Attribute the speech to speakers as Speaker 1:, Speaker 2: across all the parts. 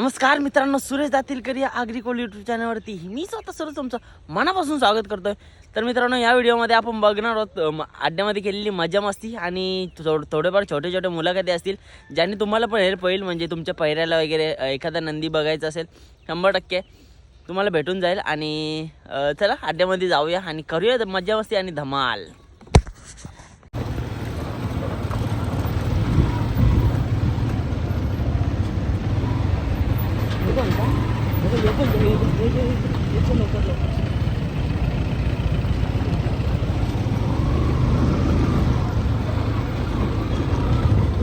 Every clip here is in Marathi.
Speaker 1: नमस्कार मित्रांनो सुरेश दातीलकर या आग्रिकोल यूट्यूब चॅनलवरती मी स्वतः सर्व तुमचं मनापासून स्वागत करतोय. तर मित्रांनो या व्हिडिओमध्ये आपण बघणार आहोत अड्ड्यामध्ये केलेली मजा मस्ती आणि थोड थोडेफार छोटे छोटे मुलाखती असतील ज्यांनी तुम्हाला पण हेल्प होईल म्हणजे तुमच्या पहिऱ्याला वगैरे एखादा नंदी बघायचा असेल शंभर टक्के तुम्हाला भेटून जाईल. आणि चला अड्ड्यामध्ये जाऊया आणि करूया मजा मस्ती आणि धमाल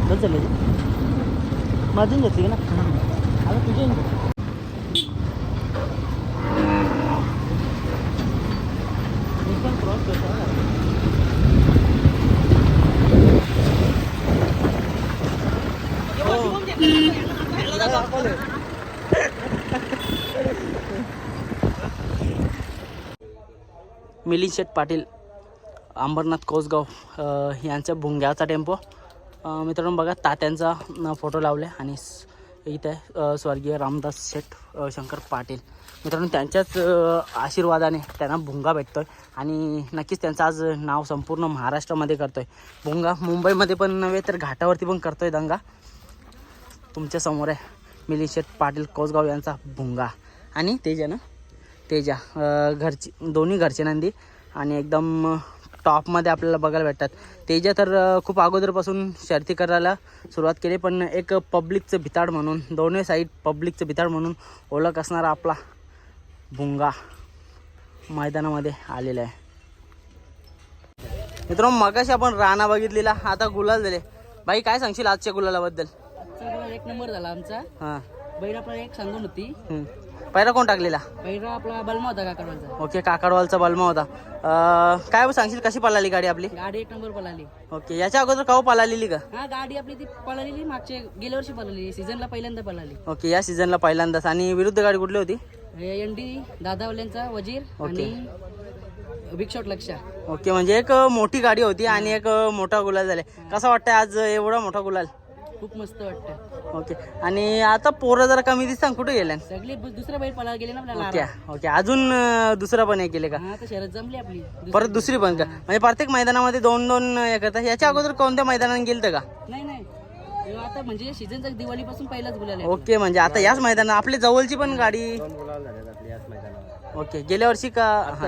Speaker 1: बस झालं माझून घेतली ना? आता तुझे मिलिंद शेठ पाटील अंबरनाथ कोसगाव यांच्या भुंग्याचा टेम्पो. मित्रांनो बघा तात्यांचा फोटो लावले आणि इथे स्वर्गीय रामदास शेठ शंकर पाटील. मित्रांनो त्यांच्याच आशीर्वादाने त्यांना भुंगा भेटतो आहे आणि नक्कीच त्यांचं आज नाव संपूर्ण महाराष्ट्रामध्ये करतो आहे भुंगा मुंबईमध्ये पण नव्हे तर घाटावरती पण करतो आहे दंगा. तुमच्यासमोर आहे मिली शेठ पाटील कोसगाव यांचा भुंगा. आणि तेजा ना तेजा घरची दोन्ही घरचे नंदी आणि एकदम टॉपमध्ये आपल्याला बघायला भेटतात. तेजा तर खूप अगोदरपासून शर्ती करायला सुरुवात केली पण एक पब्लिकचं भिताड म्हणून दोन्ही साईड पब्लिकचं भिताड म्हणून ओळख असणारा आपला भुंगा मैदानामध्ये आलेला आहे. मित्रांनो मगाशी आपण राणा बघितलेला आता गुलाल झाले. बाई काय सांगशील आजच्या गुलालाबद्दल?
Speaker 2: एक नंबर झाला आमचा.
Speaker 1: हां.
Speaker 2: बैल आपला एक सांगून होती.
Speaker 1: पहिला कोण टाकलेला?
Speaker 2: बैरा आपला बलमा होता काकडवालचा.
Speaker 1: ओके काकडवालचा बलमा होता. अं, काय सांगशील कशी पळाली गाडी आपली?
Speaker 2: गाडी एक नंबर पळाली.
Speaker 1: ओके याच्या अगोदर काव पळालेली का?
Speaker 2: हा गाडी आपली ती पळालेली मागच्या गेल्या वर्षी पळाली सीझनला पहिल्यांदा पळाली.
Speaker 1: ओके या सीझनला पहिल्यांदाच. आणि विरुद्ध गाडी कुठली होती?
Speaker 2: एनडी दादावल्यांचा वजीर
Speaker 1: ओके.
Speaker 2: आणि बिग शॉट लक्षा
Speaker 1: ओके म्हणजे एक अं, मोठी गाडी होती आणि एक अं, मोठा गुलाल झाले. कसा वाटतंय आज एवढा मोठा गुलाल?
Speaker 2: खूप मस्त वाटतं
Speaker 1: ओके. आणि आता पोरं जरा कमी दिसतात कुठे गेल्या
Speaker 2: सगळे बु- दुसरा बैल पळायला गेले ना आपल्याला
Speaker 1: ओके ओके. अजून अं, दुसरं पण हे केले का?
Speaker 2: हा तर शरद जमली आपली. दुस-
Speaker 1: परत दुसरी पण का? म्हणजे प्रत्येक मैदानामध्ये दोन दोन हे करतात. याच्या अगोदर कोणत्या मैदानात गेलं का?
Speaker 2: नाही नाही. हे आता म्हणजे सीझनचा दिवाळीपासून पहिलाच आहे
Speaker 1: ओके म्हणजे आता याच मैदानात आपली जवळची पण गाडी? ओके गेल्या वर्षी का? हा.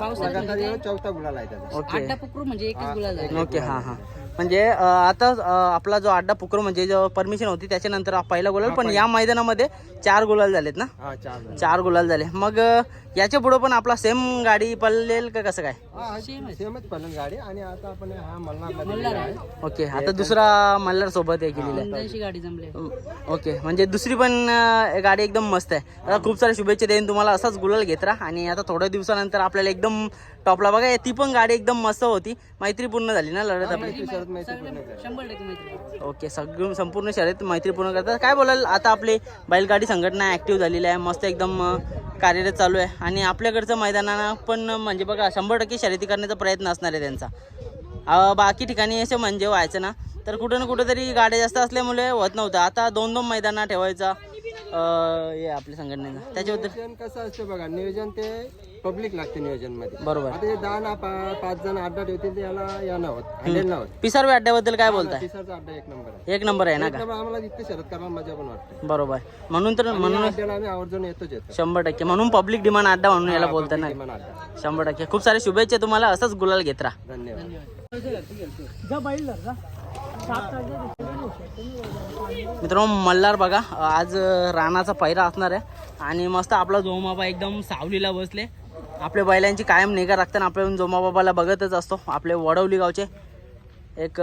Speaker 2: पावसाळ्यात
Speaker 3: चौथा गुलाल आहे त्याचा.
Speaker 1: ओके.
Speaker 2: अड्डा पुकरू म्हणजे एकच गुलाल झाला.
Speaker 1: ओके हां हां. म्हणजे आता आपला जो अड्डा पुकर म्हणजे जो परमिशन होती त्याच्यानंतर पहिला गुलाल पण या मैदानामध्ये चार गुलाल झालेत ना?
Speaker 3: हा चार
Speaker 1: चार गुलाल झाले. मग याच्यापुढे पण आपला सेम गाडी पळेल का कसं काय?
Speaker 2: सेम आहे.
Speaker 3: सेमच पलंग गाडी. आणि आता आपण हा मल्हारला
Speaker 2: मल्हार आहे.
Speaker 1: ओके आता दुसरा मल्हार सोबत हे केलेलं आहे.
Speaker 2: पंधराशे गाडी जमले.
Speaker 1: ओके म्हणजे दुसरी पण गाडी एकदम मस्त आहे. आता खूप साऱ्या शुभेच्छा देईन तुम्हाला. असाच गुलाल घेत राहा. आणि आता थोड्या दिवसानंतर आपल्याला एकदम टॉपला. बघा ती पण गाडी एकदम मस्त होती. मैत्रीपूर्ण झाली ना लढत आपली. ओके सगळं संपूर्ण शर्यत मैत्रीपूर्ण करतात. काय बोलाल आता आपली बैलगाडी संघटना ॲक्टिव्ह झालेली आहे. मस्त एकदम कार्यरत चालू आहे. आणि आपल्याकडचं मैदानानं पण म्हणजे बघा शंभर टक्के शर्यती करण्याचा प्रयत्न असणार आहे त्यांचा. बाकी ठिकाणी असं म्हणजे व्हायचं ना. तर कुठं ना कुठं तरी गाड्या जास्त असल्यामुळे होत नव्हतं. आता दोन दोन मैदाना ठेवायचा. हे आपल्या संघटनेनं त्याच्याबद्दल
Speaker 3: नियोजन कसं असतं बघा नियोजन ते पब्लिक लागते नियोजनमध्ये
Speaker 1: बरोबर.
Speaker 3: आता हे दहा ना पा- पाच जण अड्डा ठेवतील ते याला या नव्हत हँडल
Speaker 1: पिसारवे अड्ड्याबद्दल काय बोलताय?
Speaker 3: तिसरचा अड्डा एक नंबर आहे.
Speaker 1: एक नंबर आहे ना का?
Speaker 3: आम्हाला इतकं शरद करायला मजा पण वाटते.
Speaker 1: बरोबर. म्हणून तर म्हणून
Speaker 3: अड्ड्याला आम्ही आवर्जून येतोच येतो.
Speaker 1: शंभर टक्के. म्हणून पब्लिक डिमांड अड्डा म्हणून याला बोलतात ना.
Speaker 3: किमान अड्डा.
Speaker 1: शंभर टक्के. खूप सारे शुभेच्छा तुम्हाला. असंच गुलाल घेत राहा.
Speaker 3: धन्यवाद.
Speaker 1: मित्रांनो मल्हार बघा आज रानाचा पैरा असणार आहे. आणि मस्त आपला जोमाबा एकदम सावलीला बसले. आपल्या बैलांची कायम निगा राखताना आपण जोमाबाबाला बघतच असतो. आपले वडवली गावचे एक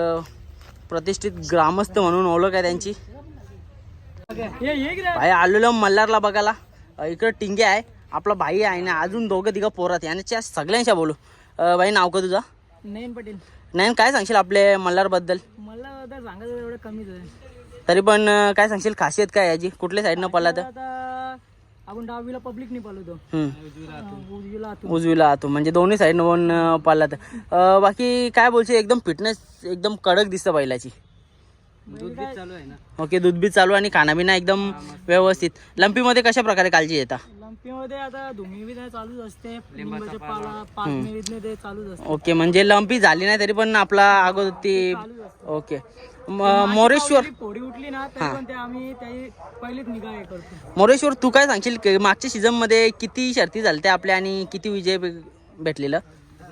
Speaker 1: प्रतिष्ठित ग्रामस्थ म्हणून ओळख आहे त्यांची. भाई आलेलो मल्हारला बघायला. इकडं टिंगे आहे. आपला भाई आहे ना अजून दोघं तिघं पोरात यांच्या सगळ्यांच्या बोलू. अ, भाई नाव का तुझा?
Speaker 2: नयन पटेल.
Speaker 1: नाही काय सांगशील आपले मल्हारबद्दल?
Speaker 2: मला आता सांगायचं एवढं कमीच आहे.
Speaker 1: तरी पण काय सांगशील? खासियत काय याची? कुठल्या साईडनं पडला तर?
Speaker 2: आपण दहावीला पब्लिकनी पालवतो
Speaker 1: हम्म.
Speaker 2: उजवीला
Speaker 1: उजवीला आतो म्हणजे दोन्ही साईडनं पण पाहिला तर. बाकी काय बोलशील? एकदम फिटनेस एकदम कडक दिसतं बैलाची.
Speaker 3: चालू आहे ना?
Speaker 1: ओके दूध बी चालू आणि खानापिना एकदम व्यवस्थित. लंपीमध्ये कशा प्रकारे काळजी घेता?
Speaker 4: लंपीमध्ये आता धुमी नाही चालूच असते लिंबाचा पाला. पाच मिनिटने ते चालूच असते.
Speaker 1: ओके म्हणजे लंपी झाली नाही तरी पण आपला अगोदर ती ओके. म- मोरेश्वर
Speaker 4: फोडी उठली ना तरी पण ते आम्ही त्याची पहिलीच निगा हे करतो.
Speaker 1: मोरेश्वर तू काय सांगशील की मागच्या सीझनमध्ये किती शर्ती झाल्या आपल्या आणि किती विजय भे- भेटलेलं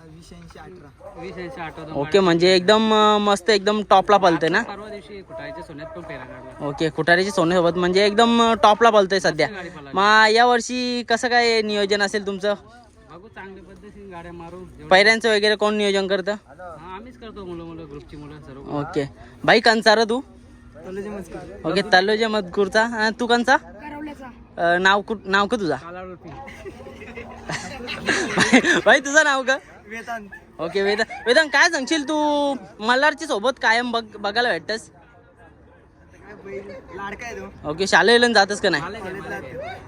Speaker 4: वीसऐंशी अठरा.
Speaker 3: वीस ऐंशी आठवतो
Speaker 1: ओके म्हणजे एकदम अं, मस्त एकदम टॉपला पलतंय ना?
Speaker 3: परवा दिवशी कुठायच्या सोन्यात पण फेरा काढला
Speaker 1: ओके खुटारीची सोन्यासोबत म्हणजे एकदम अं, टॉपला पलतोय सध्या. मग या वर्षी कसं काय नियोजन असेल तुमचं?
Speaker 3: बघू चांगल्या पद्धतीने गाड्या मारू. जेवढं-
Speaker 1: पैऱ्यांचं वगैरे कोण नियोजन करतं?
Speaker 3: हा, आम्हीच करतो मुलं मुलं ग्रुपची मुलं सर्व.
Speaker 1: ओके. बाई कंचार तू? ओके तल्लोजे मधकूरचा अं, तू कंचा अं, नाव कु नाव का तुझा? भाई तुझं नाव का? ओके वेदा वेदांत काय सांगशील तू? मल्हारची सोबत कायम बघ बघायला भेटतस. ओके शाळेला जातस का नाही?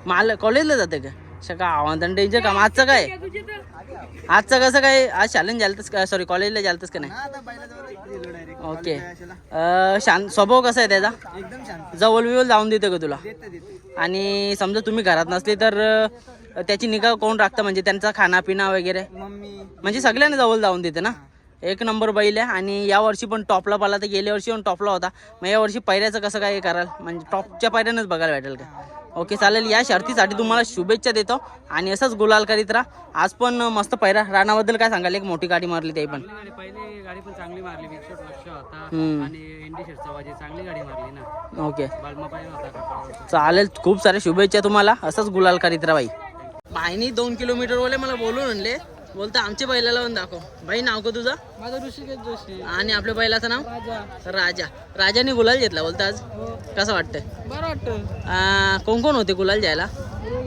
Speaker 1: माल कॉलेजला जाते का? शका आव्हान टेन्शन काम आजचं काय? आजचं कसं काय? आज शाळेत जालतस का? सॉरी कॉलेजला जालतस का नाही? ओके. शांत स्वभाव कसा आहे त्याचा? जवळ बिवल जाऊन देतो का तुला? आणि समजा तुम्ही घरात नसले तर त्याची निगा कोण राखतं? म्हणजे त्यांचा खानापिना वगैरे?
Speaker 4: मम्मी.
Speaker 1: म्हणजे सगळ्यांना जवळ जाऊन देते ना? एक नंबर बैल आहे आणि या वर्षी पण टॉपला पाला तर गेल्या वर्षी पण टॉपला होता. मग या वर्षी पैऱ्याचं कसं काय कराल? म्हणजे टॉपच्या पैऱ्यानंच बघायला भेटेल का? ओके चालेल. या शर्तीसाठी तुम्हाला शुभेच्छा देतो आणि असंच गुलाल करीत राहा. आज पण मस्त पैरा राणाबद्दल काय सांगाल? एक मोठी गाडी मारली ते पण.
Speaker 3: गाडी पहिले गाडी पण चांगली मारली. बिग शॉट लक्ष होता.
Speaker 1: हम्म.
Speaker 3: आणि इंडी शर्टचा वाजे चांगली गाडी मारली ना.
Speaker 1: ओके. चालेल. खूप साऱ्या शुभेच्छा तुम्हाला. असंच गुलाल करीत राहा बाई. बाईनी दोन किलोमीटर वाले मला बोलून आणले बोलता आमच्या बैलाला पण दाखव. बाई नाव का तुझं?
Speaker 4: माझा ऋषिकेश जोशी.
Speaker 1: आणि आपल्या बैलाचं नाव?
Speaker 4: राजा.
Speaker 1: राजा. राजाने गुलाल घेतला बोलता आज.
Speaker 4: हो.
Speaker 1: कसं वाटतंय?
Speaker 4: बरं वाटतं
Speaker 1: आ, कोण कोण होते गुलाल जायला
Speaker 4: हो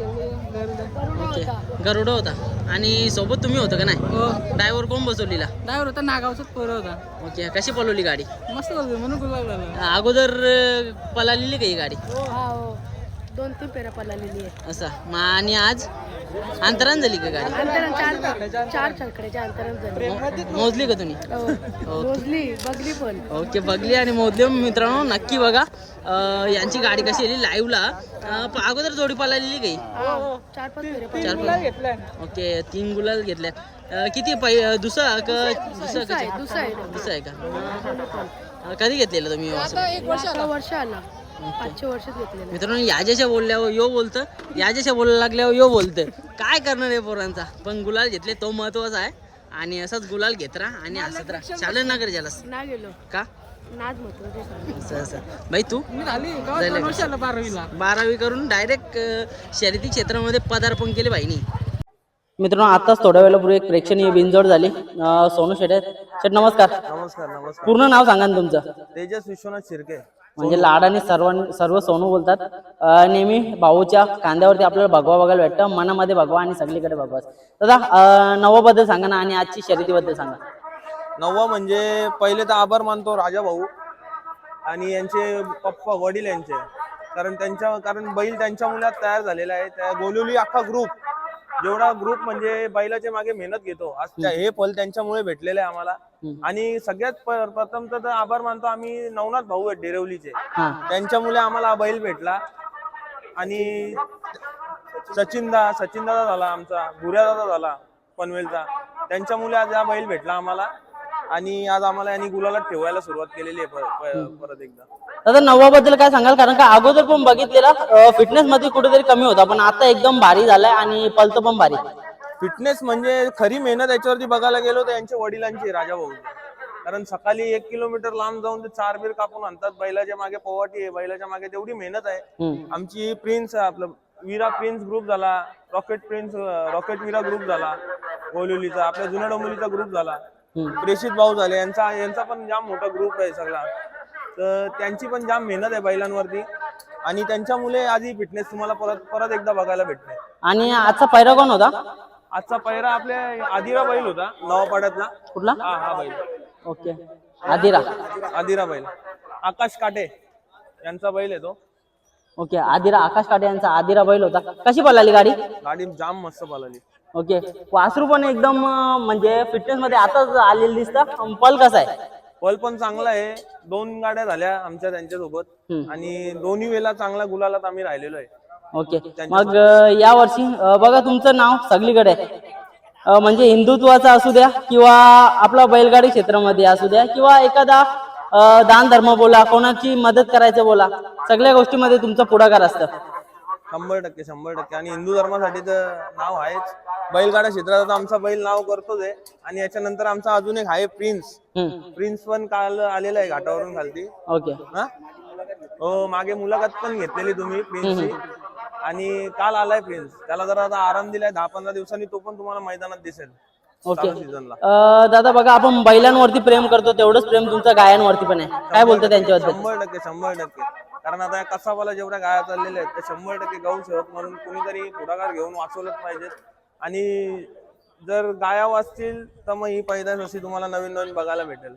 Speaker 1: ओके. गरुड होता. आणि सोबत तुम्ही होतं का नाही? ड्रायव्हर कोण बसवलीला?
Speaker 4: ड्रायव्हर होता नागावचाच पोरं होता.
Speaker 1: ओके. कशी पळवली गाडी?
Speaker 4: मस्त म्हणून गुलाब झाला
Speaker 1: अगोदर अ, पळालेली का ही गाडी?
Speaker 2: हा हो दोन तीन पेऱ्या पडलेली आहे
Speaker 1: असं. मग आणि आज? अंतरान झाली का गाडी?
Speaker 2: अंतरण चार चार छकड्याच्या अंतरण झाली.
Speaker 1: मो- मोजली का तुम्ही?
Speaker 2: हो. मोजली बघली पण.
Speaker 1: ओके बघली आणि मोदले मित्रांनो नक्की बघा. अ, यांची गाडी कशी आली लाईव्हला अगोदर जोडी पळालेली काही
Speaker 2: हा, चार पाच पेऱ्या
Speaker 1: चार पाच ओके तीन गुलाल घेतल्या. अ, किती पै अ, दुसरा का दुसरा
Speaker 2: दुसरा आहे
Speaker 1: का?
Speaker 2: दुसरा आहे.
Speaker 1: दुसरा आहे का? अ, कधी घेतलेलं तुम्ही? असं?
Speaker 2: एक वर्ष वर्ष आला. पाचशे घेतलेलं
Speaker 1: मित्रांनो याच्याच्या बोलल्यावर यो बोलतं याच्याच्या बोलायला लागल्यावर यो बोलतं. काय करणार आहे पोरांचा? पण गुलाल घेतले तो महत्त्वाचा आहे. आणि असाच गुलाल घेत राहा आणि हसत राहा. चालेल ना कर ज्याला
Speaker 2: ना गेलो.
Speaker 1: का?
Speaker 2: नाच
Speaker 1: महत्त्वाचे भाई तू?
Speaker 4: झाली. बारावीला?
Speaker 1: बारावी करून डायरेक्ट शर्यती क्षेत्रामध्ये पदार्पण केले बाईनी. मित्रांनो आताच थोड्या वेळापूर्वी एक प्रेक्षणीय बिनजोड झाली. सोनू शेट आहेत. शेट नमस्कार.
Speaker 5: नमस्कार नमस्कार.
Speaker 1: पूर्ण नाव सांगा ना तुमचं.
Speaker 5: तेजस विश्वनाथ शिर्के.
Speaker 1: म्हणजे लाडाने सर्व सर्व सोनू बोलतात. नेहमी भाऊच्या कांद्यावरती आपल्याला भगवा बघायला भेटतं. मनामध्ये भगवा आणि सगळीकडे भगवा दादा अं, नवाबद्दल सांगा ना आणि आजची शर्यतीबद्दल सांगा.
Speaker 5: नववा म्हणजे पहिले तर आभार मानतो राजा भाऊ आणि यांचे पप्पा वडील यांचे. कारण त्यांच्या कारण बैल त्यांच्या मुलात तयार झालेला आहे. त्या गोलुली अख्खा ग्रुप जेवढा ग्रुप म्हणजे बैलाच्या मागे मेहनत घेतो आज त्या- हे पल त्यांच्यामुळे भेटलेले आहे आम्हाला. आणि सगळ्यात प- प्रथम तर आभार मानतो आम्ही नवनाथ भाऊ आहेत डेरवलीचे.
Speaker 1: हा.
Speaker 5: त्यांच्यामुळे आम्हाला हा बैल भेटला. आणि सचिन दा सचिन दादा झाला आमचा भुऱ्या दादा झाला पनवेलचा. त्यांच्यामुळे आज हा बैल भेटला आम्हाला. आणि आज आम्हाला यांनी गुलाला ठेवायला सुरुवात केलेली आहे पर- परत एकदा.
Speaker 1: दादा नववाबद्दल काय सांगाल? कारण का अगोदर पण बघितलेला फिटनेस मध्ये कुठेतरी कमी होता पण आता एकदम भारी झालाय आणि पलतो पण भारी.
Speaker 5: फिटनेस म्हणजे खरी मेहनत याच्यावरती बघायला गेलो तर यांच्या वडिलांची राजा भाऊ. कारण सकाळी एक किलोमीटर लांब जाऊन ते चार बीर कापून आणतात. बैलाच्या मागे पोवाटी आहे बैलाच्या मागे तेवढी मेहनत आहे.
Speaker 1: हम्म.
Speaker 5: आमची प्रिन्स आपलं विरा प्रिन्स ग्रुप झाला rocket Prince rocket Vira group झाला गोलिवलीचा आपल्या जुन्या डोंबिवलीचा ग्रुप झाला. प्रेषित भाऊ झाले. यांचा यांचा पण जाम मोठा ग्रुप आहे सगळा. तर त्यांची पण जाम मेहनत आहे बैलांवरती. आणि त्यांच्यामुळे आज ही फिटनेस तुम्हाला परत परत एकदा बघायला भेटते
Speaker 1: आणि आजचा पैरा कोण होता?
Speaker 5: आजचा पहिरा आपल्या आदिरा बैल होता नवापाड्यातला.
Speaker 1: कुठला?
Speaker 5: हा हा बैल.
Speaker 1: ओके. आदिरा.
Speaker 5: आदिरा बैल. आकाश काटे यांचा बैल आहे तो.
Speaker 1: ओके आदिरा आकाश काटे यांचा आदिरा बैल होता. कशी पळाली गाडी?
Speaker 5: गाडी जाम मस्त पळाली.
Speaker 1: ओके. वासरू पण एकदम अं, म्हणजे फिटनेस मध्ये आताच आलेलं दिसतं. पल कसा आहे?
Speaker 5: पल पण चांगला आहे. दोन गाड्या झाल्या आमच्या त्यांच्यासोबत.
Speaker 1: हम्म.
Speaker 5: आणि दोन्ही वेळेला चांगला गुलालात आम्ही राहिलेलो आहे.
Speaker 1: ओके. मग अ, यावर्षी अ, बघा तुमचं नाव सगळीकडे. आहे. अ, म्हणजे हिंदुत्वाचा असू द्या किंवा आपला बैलगाडी क्षेत्रामध्ये असू द्या किंवा एखादा दान धर्म बोला कोणाची मदत करायचं बोला सगळ्या गोष्टीमध्ये तुमचं पुढाकार असतं.
Speaker 5: शंभर टक्के शंभर टक्के. आणि हिंदू धर्मासाठी तर नाव आहेच. बैलगाडा क्षेत्रात आता आमचा बैल नाव करतोच आहे. आणि याच्यानंतर आमचा अजून एक आहे प्रिन्स.
Speaker 1: हम्म.
Speaker 5: प्रिन्स पण काल आलेला आहे घाटावरून खालती.
Speaker 1: ओके.
Speaker 5: हा? हो मागे मुलाखत पण घेतलेली तुम्ही प्रिन्सची. आणि काल आलाय प्रिन्स. त्याला जरा आता आराम दिलाय दहा पंधरा दिवसांनी तो पण तुम्हाला मैदानात दिसेल.
Speaker 1: ओके.
Speaker 5: सीझनला
Speaker 1: अ, दादा बघा आपण बैलांवरती प्रेम करतो तेवढंच प्रेम तुमचं गायांवरती पण आहे. काय बोलतो त्यांच्याबद्दल?
Speaker 5: शंभर टक्के शंभर टक्के. कारण आता या कसाबाला जेवढ्या गाया चाललेल्या आहेत त्या शंभर टक्के गौ सेवक म्हणून कुणीतरी पुढाकार घेऊन वाचवलंच पाहिजेत. आणि जर गाया वाचतील तर मग ही पैदास अशी तुम्हाला नवीन नवीन बघायला भेटेल.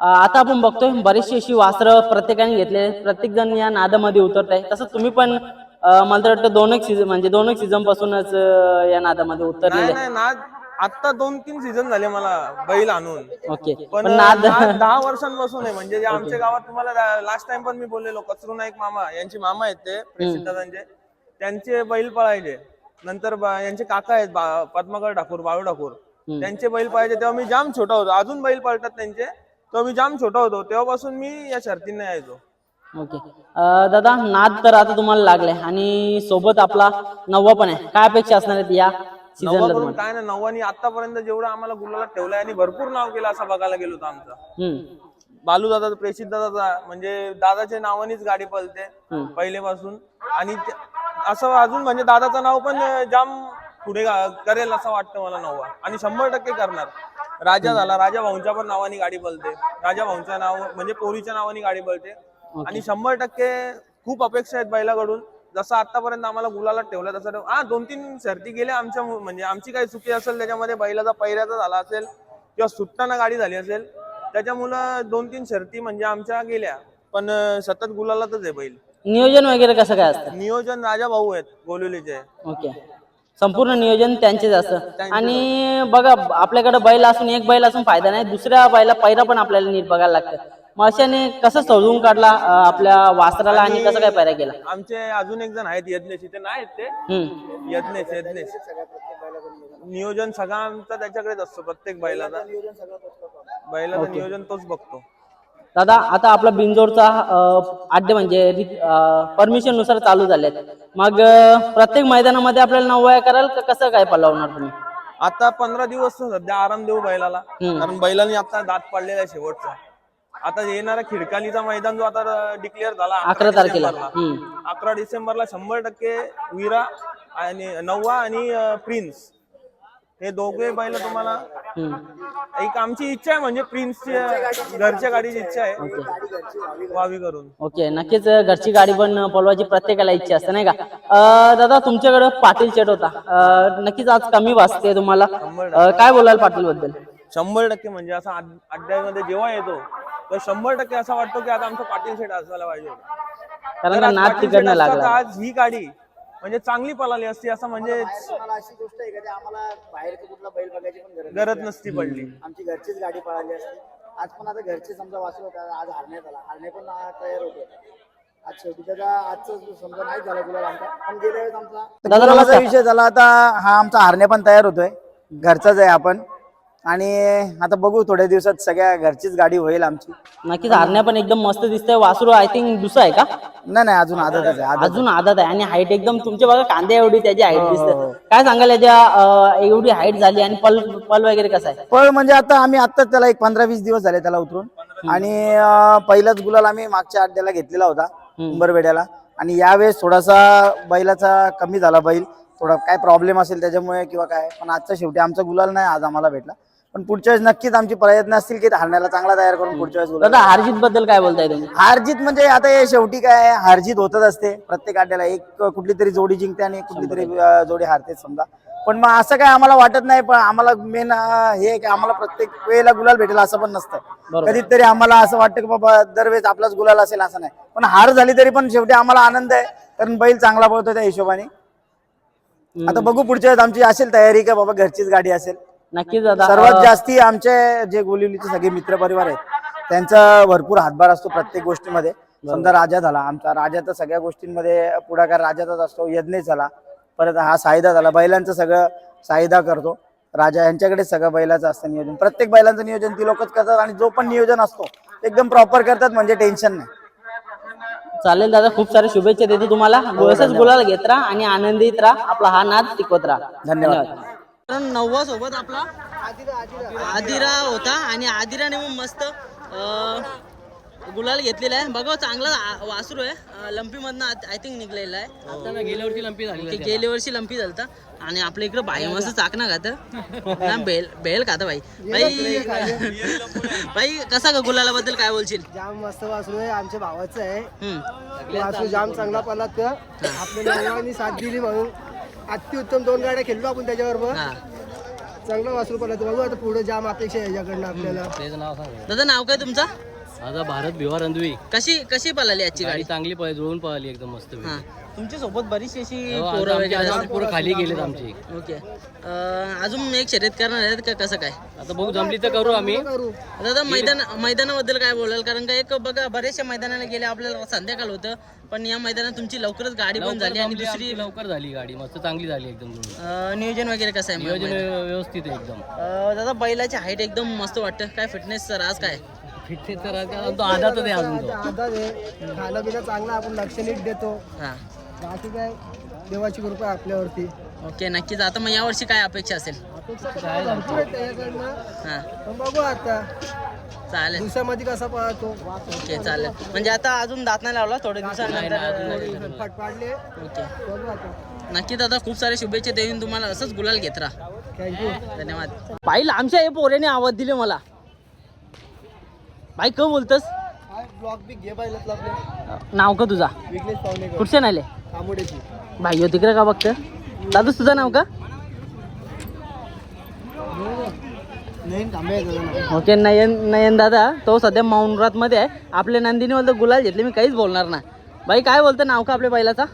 Speaker 1: आता आपण बघतोय बरीचशी अशी वास्त्र प्रत्येकाने घेतले प्रत्येक जण या नादामध्ये उतरत आहे. तसं तुम्ही पण मला तर वाटतं दोन एक सीझन म्हणजे दोन एक सीझन पासूनच या नादामध्ये उतरलेले
Speaker 5: नाही नाद आता दोन तीन सीझन झाले मला बैल आणून.
Speaker 1: ओके.
Speaker 5: पण
Speaker 1: पण नाद
Speaker 5: नाद दहा वर्षांपासून आहे. म्हणजे जे आमच्या गावात तुम्हाला लास्ट टाइम पण मी बोललेलो कचरू नाईक मामा यांची मामा आहेत ते प्रसिद्धांचे त्यांचे बैल पळायचे. नंतर बा- यांचे काका आहेत बा- पद्माकर ठाकूर बाळू ठाकूर. त्यांचे बैल पळायचे तेव्हा मी जाम छोटा होतो. अजून बैल पळतात त्यांचे. तेव्हा मी जाम छोटा होतो. तेव्हापासून मी या शर्तींना यायचो
Speaker 1: ओके. अ, दादा नाद तर आता तुम्हाला लागलाय. आणि सोबत आपला नववा पण आहे. काय अपेक्षा असणार आहेत या सीझनला
Speaker 5: नव्वा करून
Speaker 1: तुम्हाला.
Speaker 5: काय ना नव्वानी आतापर्यंत जेवढं आम्हाला गुलाला ठेवलंय आणि भरपूर नाव केलं असं बघायला गेलो होतो आमचं. बालू दादा प्रेषित दादा म्हणजे दादाच्या नावानेच गाडी पळते. पहिलेपासून. आणि असं अजून म्हणजे दादाचं नाव पण जाम पुढे करेल असं वाटतं मला नव्वा. आणि शंभर टक्के करणार. राजा झाला. राजा भाऊंच्या पण नावाने गाडी पळते. राजा भाऊंच्या नाव म्हणजे पोरीच्या नावाने गाडी पळते. आणि शंभर टक्के खूप अपेक्षा आहेत बैलाकडून. जसं आतापर्यंत आम्हाला गुलाला ठेवलं तसं हा दोन तीन शर्ती गेल्या आमच्या म्हणजे आमची काही चुकी असेल त्याच्यामध्ये बैलाचा पैऱ्याचा झाला असेल किंवा सुटताना गाडी झाली असेल त्याच्यामुळं दोन तीन शर्ती म्हणजे आमच्या गेल्या. पण सतत गुलालातच आहे बैल.
Speaker 1: नियोजन वगैरे कसं काय असतं?
Speaker 5: नियोजन राजा भाऊ आहेत गोलिवलीचे
Speaker 1: ओके. संपूर्ण नियोजन त्यांचेच असतं. आणि बघा आपल्याकडे बैल असून एक बैल असून फायदा नाही दुसऱ्या बैला पैरा पण आपल्याला नीट बघायला लागतं. मग अशाने कसं समजून काढला अं, आपल्या वासराला आणि कसं काय पैरा केला?
Speaker 5: आमचे अजून एक जण आहेत यज्ञेश. इथे नाही आहेत ते.
Speaker 1: हम्म.
Speaker 5: यज्ञेश यज्ञेश. नियोजन सगळं आमचा त्याच्याकडेच असतो प्रत्येक बैलाचा. बैलाचं नियोजन तोच बघतो.
Speaker 1: दादा आता आपला बिंजोरचा अं, अड्डे म्हणजे परमिशननुसार चालू झालेत. मग अं, प्रत्येक मैदानामध्ये आपल्याला नवया कराल का कसं काय पलवणार तुम्ही?
Speaker 5: आता पंधरा दिवस सध्या आराम देऊ बैलाला. कारण बैलांनी आता दात पडलेला आहे शेवटचा. आता येणारा खिडकालीचा मैदान जो आता डिक्लेअर झाला
Speaker 1: अकरा तारखेला. हम्म.
Speaker 5: अकरा डिसेंबरला शंभर टक्के विरा आणि नववा आणि अं, प्रिन्स. हे दोघे बैल तुम्हाला
Speaker 1: हम्म.
Speaker 5: एक आमची इच्छा आहे म्हणजे प्रिन्सची घरच्या गाडीची इच्छा आहे. वावी करून.
Speaker 1: ओके नक्कीच घरची गाडी पण पळवायची प्रत्येकाला इच्छा असते नाही का? अं, दादा तुमच्याकडे पाटील शेट होता. अं, नक्कीच आज कमी वाजते तुम्हाला. अं, काय बोलाल पाटील बद्दल
Speaker 5: शंभर टक्के म्हणजे असा अड- अड्ड्यामध्ये जेव्हा येतो तर शंभर टक्के असं वाटतो की आता आमचं पाटील सेट असायला पाहिजे.
Speaker 1: कारण का नाद तिकडनं लागला.
Speaker 5: आज ही गाडी म्हणजे चांगली पळाली असती असं म्हणजे
Speaker 6: अशी गोष्ट आहे का आम्हाला बाहेरचं कुठला बैल बघायची पण गरज
Speaker 5: गरज नसती पडली.
Speaker 6: आमची घरचीच गाडी पळाली असते. आज पण आता घरचे समजा वाचलं होता आज हरण्यात आला. हरणे पण तयार होते. आज शेवटी त्याचा आजचं समजा नाही झाला आमचा. पण गेल्या वेळेस आमचा. विषय झाला आता हा आमचा हरणे पण तयार होतोय. घरचाच आहे आपण. आणि आता बघू थोड्या दिवसात सगळ्या घरचीच गाडी होईल आमची.
Speaker 1: नक्कीच हारण्या पण एकदम मस्त दिसतंय. वासरू आय थिंक दुसरा आहे का?
Speaker 6: नाही नाही अजून आदतच आहे आदत
Speaker 1: अजून आदत आहे. आणि हाईट एकदम तुमच्या बघा कांदे एवढी त्याची हाईट दिसते. काय सांगाल याच्या अं, एवढी हाईट झाली आणि पल पल वगैरे कसं आहे?
Speaker 6: पण म्हणजे आता आम्ही आत्ताच त्याला एक पंधरा वीस दिवस झाले त्याला उतरून. आणि अं, पहिलाच गुलाल आम्ही मागच्या अड्ड्याला घेतलेला होता उंबरवेड्याला आणि यावेळेस थोडासा बैलाचा कमी झाला बैल. थोडा काय प्रॉब्लेम असेल त्याच्यामुळे किंवा काय पण आजचा शेवटी आमचा गुलाल नाही आज आम्हाला भेटला. पण पुढच्या वेळेस नक्कीच आमची प्रयत्न असतील की हारण्याला चांगला तयार करून पुढच्या वेळेस गुलाल
Speaker 1: दादा हारजीत बद्दल काय बोलताय तुम्ही?
Speaker 6: हारजीत म्हणजे आता हे शेवटी काय हारजीत होतच असते. प्रत्येक अड्ड्याला एक कुठली तरी जोडी जिंकते आणि एक कुठली तरी अं, जोडी हारते समजा. पण मग असं काय आम्हाला वाटत नाही पण आम्हाला मेन हे आहे की आम्हाला प्रत्येक वेळेला गुलाल भेटेल असं पण नसतं.
Speaker 1: बरोबर.
Speaker 6: कधीतरी आम्हाला असं वाटतं की बाबा दरवेळेस आपलाच गुलाल असेल असं नाही. पण हार झाली तरी पण शेवटी आम्हाला आनंद आहे कारण बैल चांगला पळतो त्या हिशोबाने. आता बघू पुढच्या वेळेस आमची असेल तयारी का बाबा घरचीच गाडी असेल.
Speaker 1: नक्कीच दादा
Speaker 6: सर्वात जास्ती आमचे जे गोलिवलीचे सगळे मित्र परिवार आहेत त्यांचा भरपूर हातभार असतो प्रत्येक गोष्टीमध्ये. समजा राजा झाला आमचा राजा तर सगळ्या गोष्टींमध्ये पुढाकार राजाचाच असतो यज्ञ झाला परत हा सायदा झाला बैलांचं सगळं सायदा करतो. राजा यांच्याकडे सगळं बैलाचं असतं नियोजन. प्रत्येक बैलांचं नियोजन ती लोकच करतात आणि जो पण नियोजन असतो एकदम प्रॉपर करतात म्हणजे टेन्शन नाही.
Speaker 1: चालेल दादा खूप सारे शुभेच्छा देतो तुम्हाला. असंच बोलायला घेत राहा आणि आनंदित राहा. आपला हा नाद टिकवत राहा.
Speaker 6: धन्यवाद.
Speaker 1: तर नववा सोबत आपला आदिरा होता आणि आदिराने मग मस्त गुलाल घेतलेला आहे. बघा चांगला वासरू आहे. लंपी मधनं आय थिंक निघलेला आहे.
Speaker 2: गेल्या वर्षी लंपी झाली
Speaker 1: गेल्या वर्षी लंपी झालता. आणि आपल्या इकडे बाई मस्त चाकणा खात. ना बेल बेल खात बाई. बाई बाई कसा ग गुलाला बद्दल काय बोलशील?
Speaker 3: जाम मस्त वासरू आहे आमच्या भावाचं आहे. वासरू जाम चांगला तर आपल्या साथ दिली म्हणून. अतिउत्तम दोन गाड्या खेळलो आपण त्याच्याबरोबर.
Speaker 1: हा.
Speaker 3: चांगला वासरू पडला. तर बघू आता पुढे जाम अपेक्षा आहे याच्याकडनं आपल्याला.
Speaker 2: त्याचं नाव सांग.
Speaker 1: दादा नाव काय तुमचं?
Speaker 2: माझा भारत भिवा रंधवी.
Speaker 1: कशी कशी पळाली आजची गाडी
Speaker 2: गाडी? चांगली पळाली जुळून पळाली एकदम मस्त
Speaker 1: हा. तुमच्यासोबत बरीचशी अशी
Speaker 2: हो,
Speaker 1: पोरं वगैरे
Speaker 2: आमचे पोरं खाली गेलेत आमची.
Speaker 1: ओके. अं, अजून एक शर्यत करणार आहेत का कसं काय?
Speaker 2: आता बघू जमली तर करू आम्ही.
Speaker 3: करू
Speaker 1: दादा मैदान मैदानाबद्दल काय बोलाल? कारण का एक बघा बऱ्याचशा मैदानाला गेले आपल्याला संध्याकाळ होतं पण या मैदानात तुमची लवकरच गाडी पण झाली आणि दुसरी
Speaker 2: लवकर झाली गाडी. मस्त चांगली झाली एकदम
Speaker 1: अं, नियोजन वगैरे कसं आहे
Speaker 2: नियोजन? व्य- व्यवस्थित आहे एकदम.
Speaker 1: अं, दादा बैलाची हाईट एकदम मस्त वाटतं. काय फिटनेस सर आज काय?
Speaker 2: फिटनेस तर आज- तो आधातच आहे अजून तो.
Speaker 3: आता पिणं चांगलं आपण लक्ष नीट देतो.
Speaker 1: हा.
Speaker 3: बाकी काय देवाची कृपा आहे आपल्यावरती.
Speaker 1: ओके नक्कीच. आता मग यावर्षी काय अपेक्षा असेल?
Speaker 3: अपेक्षा तर काय भरपूर आहे त्याच्याकडनं
Speaker 1: हा.
Speaker 3: पण बघू आता.
Speaker 1: चालेल.
Speaker 3: दिवसामध्ये कसा पळतो
Speaker 1: ओके चालेल. म्हणजे आता अजून दात नाही लावला थोड्या दिवसानंतर
Speaker 3: फट पाडले.
Speaker 1: ओके.
Speaker 3: बघू आता.
Speaker 1: नक्की दादा खूप सारे शुभेच्छा देऊन तुम्हाला असंच गुलाल घेत राहा.
Speaker 3: थँक्यू
Speaker 1: धन्यवाद. पाहिलं आमच्या हे पोरेने आवाज दिले मला. भाई क बोलतस?
Speaker 3: ब्लॉग बी घे पाहिलं आपले
Speaker 1: नाव का तुझा?
Speaker 3: विघ्नेश
Speaker 1: नाले
Speaker 3: कामोड्याची
Speaker 1: भाई हो तिकडे का बघतं दादूस तुझं नाव का? ओके नयन नयन दादा तो सध्या मध्ये आहे. आपल्या नंदिनी बोलतो गुलाल घेतले मी काहीच बोलणार नाही. भाई काय बोलतं नाव का आपल्या बैलाचा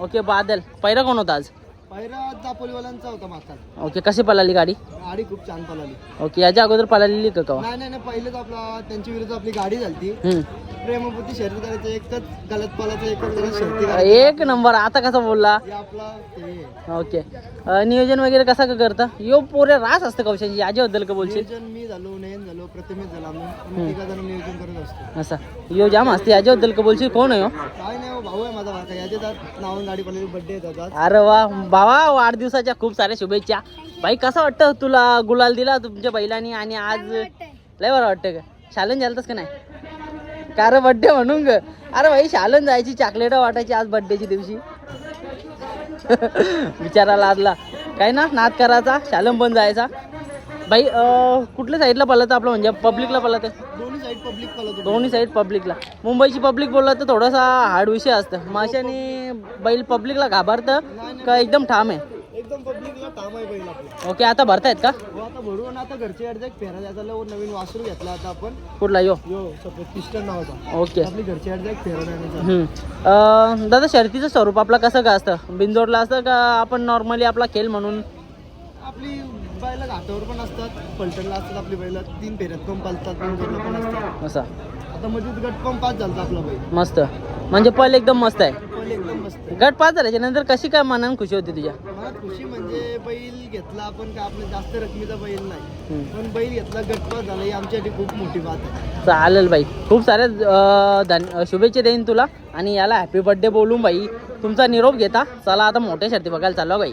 Speaker 1: ओके बादल. पैरा कोण होता आज?
Speaker 3: पहिला दापोलीवाल्यांचा होता मागचा.
Speaker 1: ओके कशी पळाली गाडी?
Speaker 3: गाडी खूप छान पळाली.
Speaker 1: ओके याच्या अगोदर पळालेली का कवा?
Speaker 3: नाही नाही नाही पहिलेच आपला त्यांच्या विरुद्ध आपली गाडी झाली
Speaker 1: हम्म.
Speaker 3: प्रेमपूर्ती शर्यत करायचं एकच गलत पळायचं एकच गलत शर्ती करायची.
Speaker 1: एक नंबर आता कसा बोलला?
Speaker 3: हे आपला आहे.
Speaker 1: ओके. अं, नियोजन वगैरे कसा का करता? यो पोरे रास असतं कवशाची याच्याबद्दल का बोलशील?
Speaker 3: नियोजन मी झालो नयन झालो प्रतिमेश झाला आम्ही. आम्ही तिघा जण नियोजन करत असतो.
Speaker 1: असं. यो जाम असते याच्याबद्दल का बोलशील? कोण आहे हो?
Speaker 3: काय नाही हो, भाऊ आहे माझा भाका याच्यात नावान गाडी पडलेली बड्डे येतात आज
Speaker 1: अरे वा भावा वाढदिवसाच्या खूप साऱ्या शुभेच्छा. भाई कसं वाटतं तुला गुलाल दिला तुमच्या बैलांनी आणि आज? लय बरं वाटतं का शालन झालतस का नाही? का बड्डे म्हणून ग. अरे भाई शालन जायची चॉकलेट वाटायची आज बड्डेच्या दिवशी. विचारायला आदला काय ना नाद करायचा शालम पण जायचा. भाई अं, कुठल्या साईडला पळत आपलं म्हणजे? पब्लिकला पळत
Speaker 3: दोन्ही साईड
Speaker 1: पब्लिकला मुंबईची पब्लिक बोलला तर थोडासा हार्ड विषय असतं. माशाने बैल पब्लिकला घाबरतं का एकदम ठाम आहे?
Speaker 3: एकदम पब्लिकला ठाम आहे बैल आपला.
Speaker 1: ओके आता भरतायत का?
Speaker 3: हो आता भरून आता घरचे अर्ज फेरा द्यायचा नवीन वासरू घेतला आता आपण.
Speaker 1: कुठला? यो.
Speaker 3: यो सपोज पिस्टन नावाचा.
Speaker 1: ओके.
Speaker 3: आपली घरचे अर्ज फेरा द्यायचा
Speaker 1: हम्म. अं, दादा शर्तीचं स्वरूप आपलं कसं काय असतं? बिंदोडला असतं का आपण नॉर्मली आपला खेळ म्हणून?
Speaker 3: आपली बैल घाटावर पण असतात पलटणला असतात आपली बैल तीन फेऱ्यात पण पलतात पण असतात.
Speaker 1: असं
Speaker 3: आता मध्येच गट पण पाच झालता आपला बैल.
Speaker 1: मस्त. म्हणजे पल एकदम मस्त आहे.
Speaker 3: बैल एकदम मस्त आहे.
Speaker 1: गट पाच झाल्याच्यानंतर कशी काय मनान खुशी होती तुझ्या?
Speaker 3: मला खुशी म्हणजे बैल घेतला आपण का आपल्या जास्त रकमेचा बैल नाही.
Speaker 1: हम्म.
Speaker 3: पण बैल घेतला गटपास झाला ही आमच्यासाठी खूप मोठी बात आहे.
Speaker 1: चालेल बाई. खूप साऱ्या अं, धन शुभेच्छा देईन तुला. आणि याला हॅपी बर्थडे बोलून बाई. तुमचा निरोप घेता. चला आता मोठ्या शर्ती बघायला चालू बाई.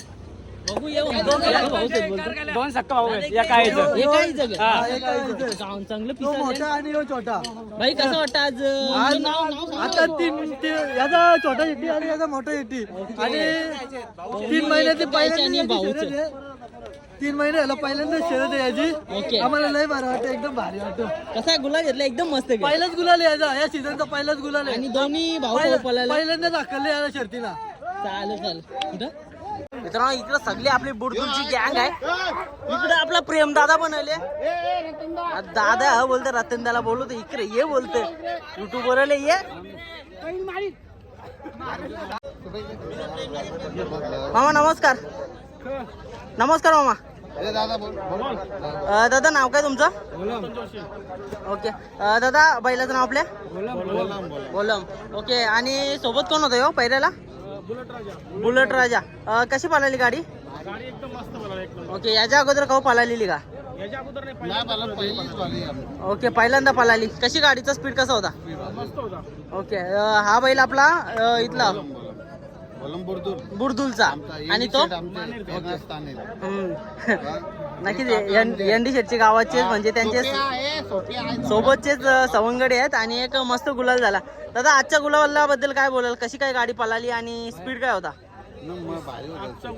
Speaker 4: दोन सक्का भाऊ आहेत या काय
Speaker 1: एकाही जग. चांगलं पिसा
Speaker 3: आणि छोटा.
Speaker 1: भाई कसं वाटतं आज अं, नाव नाव सांगा.
Speaker 3: आता तीन ते- याचा छोटा शेट्टी आणि याचा मोठा शेट्टी आणि तीन महिन्याची
Speaker 1: गायचं आणि
Speaker 3: पहिल्यांदा
Speaker 1: भाऊचं.
Speaker 3: शर्यत आहे. तीन महिने याला पहिल्यांदा आहे याची.
Speaker 1: ओके.
Speaker 3: आम्हाला लय भारी वाटतं एकदम भारी वाटतं.
Speaker 1: कसा गुलाब घेतला? एकदम मस्त आहे.
Speaker 3: पहिलाच गुलाल आहे याचा. या सीझनचा पहिलाच गुलाल आहे.
Speaker 1: आणि दोन्ही भाऊ
Speaker 3: पहिला-
Speaker 1: पळायला
Speaker 3: पहिल्यांदा दाखवले याला शर्तीला.
Speaker 1: चालेल चालेल. कुठं? मित्रांनो इकडे सगळी आपली बुडबुडची गँग आहे. इकडे आपला प्रेम दादा बनवले दादा हा बोलते रतन बोलू तर इकडे ये बोलते युट्यूब वर ये. मामा नमस्कार. नमस्कार मामा. दादा नाव काय तुमचं? ओके. दादा बैलाचं नाव आपल्या? बोलम ओके आणि सोबत कोण होतं हो पहिल्याला बुलेट राजा. अं, कशी पालाली गाडी? ओके याच्या अगोदर कवा पालालेली का? ओके पहिल्यांदा पळाली. कशी गाडीचा स्पीड कसा होता? ओके अं, हा बैल आपला अं, इथला? बुरदुलचा. आणि तो? हम्म. नक्कीच एनडी शेटचे गावाचे म्हणजे त्यांचे सोबतचेच सवंगडी आहेत आणि एक मस्त गुलाल झाला. दादा आजच्या गुलालाबद्दल काय बोलाल? कशी काय गाडी पळाली आणि स्पीड काय होता?
Speaker 7: आमचा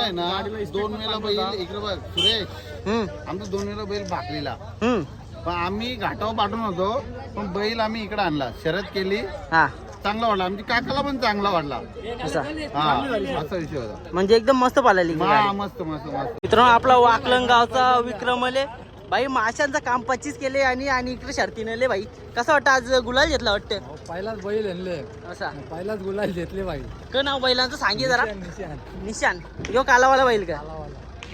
Speaker 7: आहे ना दोन वेळेला बैल इकडे बघ सुरेश.
Speaker 1: हम्म.
Speaker 7: आमचा दोन वेळेला बैल भाकलीला
Speaker 1: हम्म.
Speaker 7: पण आम्ही घाटावर पाठवून होतो पण बैल आम्ही इकडे आणला. शरद केली.
Speaker 1: हा.
Speaker 7: चांगला वाटला आमच्या काकाला पण चांगला वाटला
Speaker 1: असा.
Speaker 7: हा असा विषय होता.
Speaker 1: म्हणजे एकदम मस्त
Speaker 7: हा
Speaker 1: गाडी.
Speaker 7: मस्त मस्त मस्त.
Speaker 1: मित्रांनो आपला वाकलन गावचा विक्रमले. बाई माशांचं काम पच्चीस केले आणि आणि इकडे शर्ती नेले बाई. कसं वाटतं आज गुलाल घेतला वाटतं?
Speaker 4: पहिलाच बैल आणले.
Speaker 1: असा.
Speaker 4: पहिलाच गुलाल घेतले बाई.
Speaker 1: क नाव बैलांचं सांगे जरा.
Speaker 4: निशान
Speaker 1: निशान. यो कालावाला बैल का?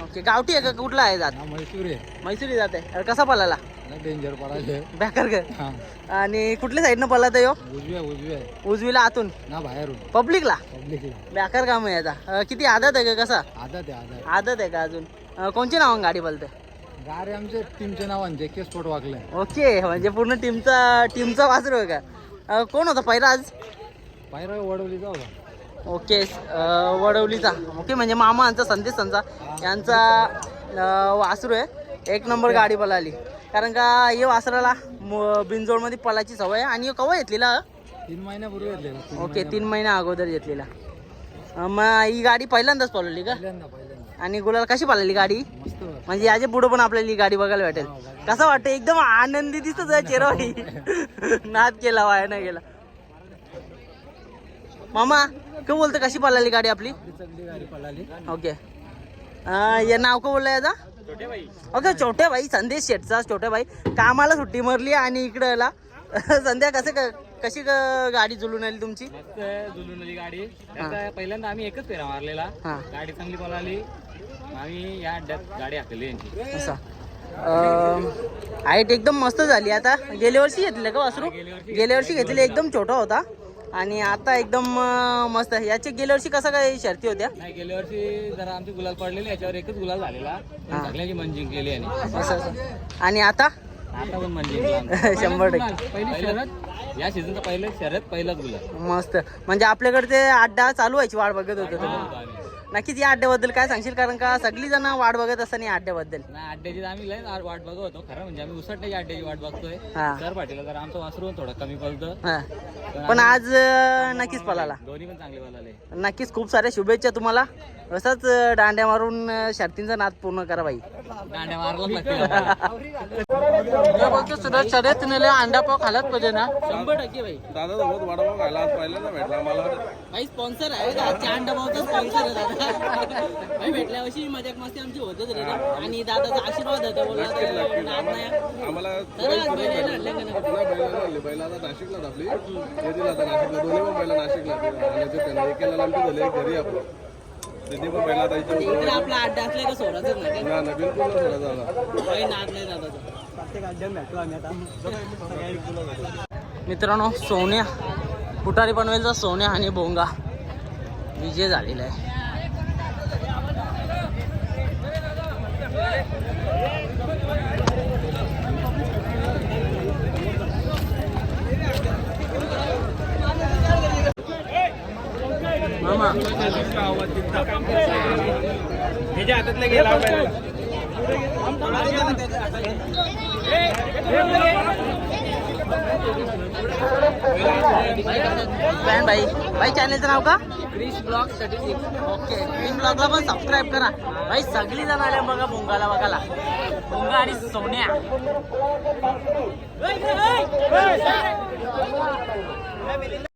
Speaker 1: ओके गावठी आहे का? कुठला आहे जात?
Speaker 4: मैसूर आहे.
Speaker 1: मैसुरी जात आहे. अरे कसा पळाला?
Speaker 4: डेंजर पडायचे
Speaker 1: बॅकर का
Speaker 4: हा.
Speaker 1: आणि कुठल्या साईडनं पळला यो
Speaker 4: उजव्या उजव्या
Speaker 1: उजवीला आतून?
Speaker 4: ना बाहेरून.
Speaker 1: पब्लिकला
Speaker 4: पब्लिकला
Speaker 1: बॅकर काम आहे आता. अं, किती आदत आहे का? कसा?
Speaker 4: आधा ते आधा
Speaker 1: आदत आहे का अजून? अं, कोणची नाव गाडी बोलते
Speaker 4: गाडी आमचे टीमचे नावांचे के स्पोर्ट वागले
Speaker 1: ओके म्हणजे पूर्ण टीमचा टीमचा वासरू आहे का? अं, कोण होता? पहिला आज?
Speaker 4: पायरा वडवली जाऊ का
Speaker 1: ओके वडवलीचा ओके म्हणजे मामा यांचा संदेश संचा यांचा वासरू आहे. एक नंबर गाडी पळाली. कारण का हे वासराला बिनजोडमध्ये पळायची सवय आहे. आणि कवा घेतलेला
Speaker 4: तीन महिन्यापूर्वी घेतले तीन
Speaker 1: ओके तीन महिन्या अगोदर घेतलेला. मग ही गाडी पहिल्यांदाच पळवली का? आणि गुलाल कशी पळाली गाडी? म्हणजे याच्यापुढे पण आपल्याला ही गाडी बघायला भेटेल. कसं वाटतं एकदम आनंदी दिसत चेहरावाई नाद केला वाया नाही गेला. मामा काय बोलतं? कशी पळाली गाडी आपली?
Speaker 4: चांगली गाडी पळाली
Speaker 1: ओके हे नाव का बोललं याचा? ओके छोट्या भाई संदेश शेटचा छोट्या भाई कामाला सुट्टी मारली आणि इकडं याला संध्या कसं क- कशी गाडी जुलून आली तुमची?
Speaker 8: जुलून आली गाडी. पहिल्यांदा आम्ही एकच फेरा मारलेला. गाडी चांगली पळाली. आम्ही या अड्ड्यात गाडी हाकली यांची.
Speaker 1: असा. हाईट एकदम मस्त झाली आता. गेल्या वर्षी घेतले का वासरू? गेल्या वर्षी घेतलेले. एकदम छोटा होता. आणि आता एकदम अं, मस्त याचे गेल्या वर्षी कसं काय शर्ती होत्या?
Speaker 8: नाही गेल्या वर्षी जरा आमची गुलाल पडलेली याच्यावर एकच गुलाल झालेला. पण सगळ्यांची मन जिंकलेली आहे
Speaker 1: असं असं. आणि आता?
Speaker 8: आता पण मन जिंकला.
Speaker 1: शंभर टक्के.
Speaker 8: पहिली शरद. या सीझनचं पहिलं शरद पहिलाच गुलाल.
Speaker 1: मस्त. म्हणजे आपल्याकडे ते अड्डा चालू व्हायची वाट बघत होते. तुम्ही. नक्कीच या अड्ड्याबद्दल काय सांगशील? कारण का सगळी जण वाट बघत असताना या अड्ड्याबद्दल.
Speaker 8: नाही अड्ड्याची तर आम्ही लय वाट बघत होतो. खरं म्हणजे आम्ही उसटण्याची अड्ड्याची वाट बघतोय.
Speaker 1: हा.
Speaker 8: सर पाटील जरा आमचं वासरू थोडं कमी पडतं.
Speaker 1: हा. पण आज अं, नक्कीच पळाला.
Speaker 8: दोन्ही पण चांगले पळाले.
Speaker 1: नक्कीच खूप साऱ्या शुभेच्छा तुम्हाला. असंच अं, दांड्या मारून अं, शर्तींचा नाद पूर्ण करा बाई.
Speaker 8: दांड्या मारलाच लागतील
Speaker 1: सुरज शर्यत अंडा पाव खालाच पाहिजे ना? शंभर टक्के बाई.
Speaker 5: दादा सोबत वडापाव खायला आज पहिल्यांदा भेटला मला
Speaker 1: भाई स्पॉन्सर आहे. का आजच्या अंडा पावचा स्पॉन्सर आहे दादा. भाई भेटल्या वर्षी मजाक मस्ती आमची होतच रे आणि दादाचा आशीर्वाद होता
Speaker 5: आम्हाला
Speaker 1: बैल
Speaker 5: आता आपली येतील आता नाशिकला? दोन्ही पण बैल नाशिकला. आणायचे त्यांना एकेला लांबी झाले एक घरी आपलं तिथे पण बैल आता इथे
Speaker 1: इकडे आपला अड्डा असला का सोडायचं नाही
Speaker 5: ना ना बिलकुल नाही सोडायचा आता.
Speaker 1: काही नाद नाही दादाचा. मित्रांनो सोन्या. कुटारी पनवेलचा सोन्या आणि भोंगा. विजय झालेला आहे. मामा. बॅन भाई. भाई चॅनलचं नाव का? Krish blog thirty six okay Krish ब्लॉगला पण सबस्क्राईब करा. भाई सगळी जण आल्या बघा भोंगाला बघायला. भोंगा आणि सोन्या.